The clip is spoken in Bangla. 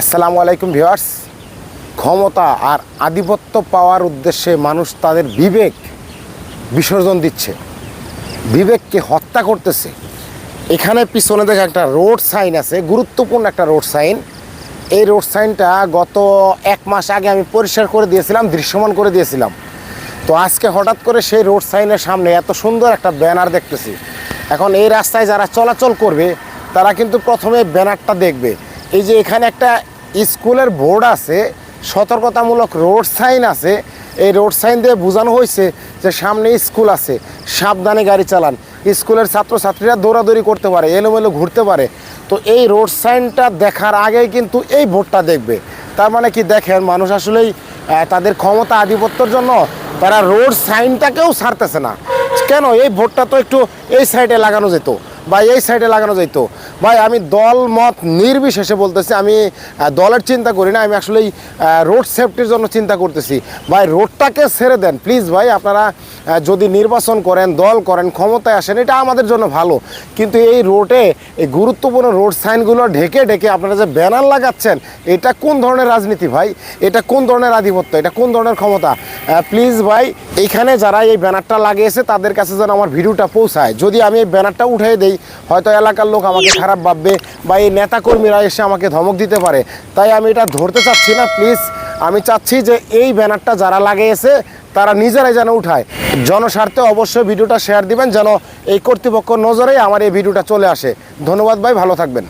আসসালামু আলাইকুম ভিউয়ার্স। ক্ষমতা আর আধিপত্য পাওয়ার উদ্দেশ্যে মানুষ তাদের বিবেক বিসর্জন দিচ্ছে। বিবেককে হত্যা করতেছে। এখানে পিছনে দেখে একটা রোড সাইন আছে, গুরুত্বপূর্ণ একটা রোড সাইন। এই রোড সাইনটা গত এক মাস আগে আমি পরিষ্কার করে দিয়েছিলাম, দৃশ্যমান করে দিয়েছিলাম। তো আজকে হঠাৎ করে সেই রোড সাইনের সামনে এত সুন্দর একটা ব্যানার দেখতেছি। এখন এই রাস্তায় যারা চলাচল করবে, তারা কিন্তু প্রথমে ব্যানারটা দেখবে। এই যে এখানে একটা স্কুলের বোর্ড আছে, সতর্কতামূলক রোড সাইন আছে। এই রোড সাইন দিয়ে বোঝানো হয়েছে যে সামনে স্কুল আছে, সাবধানে গাড়ি চালান। স্কুলের ছাত্রছাত্রীরা দৌড়াদৌড়ি করতে পারে, এলোমেলো ঘুরতে পারে। তো এই রোড সাইনটা দেখার আগেই কিন্তু এই বোর্ডটা দেখবে। তার মানে কি দেখেন, মানুষ আসলেই তাদের ক্ষমতা আধিপত্যর জন্য তারা রোড সাইনটাকেও ছাড়তেছে না। কেন? এই ভোটটা তো একটু এই সাইডে লাগানো যেত। বা এই সাইডে লাগানো যেত ভাই, আমি দল মত নির্বিশেষে বলতেছি, আমি দলের চিন্তা করি না, আমি আসলে রোড সেফটির জন্য চিন্তা করতেছি। ভাই রোডটাকে ছেড়ে দেন প্লিজ ভাই, আপনারা যদি নির্বাচন করেন, দল করেন, ক্ষমতায় আসেন, এটা আমাদের জন্য ভালো। কিন্তু এই রোডে এই গুরুত্বপূর্ণ রোড সাইনগুলো ঢেকে ঢেকে আপনারা যে ব্যানার লাগাচ্ছেন, এটা কোন ধরনের রাজনীতি ভাই? এটা কোন ধরনের আধিপত্য? এটা কোন ধরনের ক্ষমতা? প্লিজ ভাই, এইখানে যারা এই ব্যানারটা লাগিয়েছে, তাদের কাছে যেন আমার ভিডিওটা পৌঁছায়। যদি আমি এই ব্যানারটা উঠিয়ে দেই, হয়তো এলাকার লোক আমাকে খারাপ ভাববে বা এই নেতাকর্মীরা এসে আমাকে ধমক দিতে পারে। তাই আমি এটা ধরতে চাচ্ছি না প্লিজ আমি চাচ্ছি যে এই ব্যানারটা যারা লাগিয়েছে, তারা নিজেরাই যেন উঠায়। জনস্বার্থে অবশ্যই ভিডিওটা শেয়ার দিবেন, যেন এই কর্তৃপক্ষ নজরেই আমার এই ভিডিওটা চলে আসে। ধন্যবাদ ভাই, ভালো থাকবেন।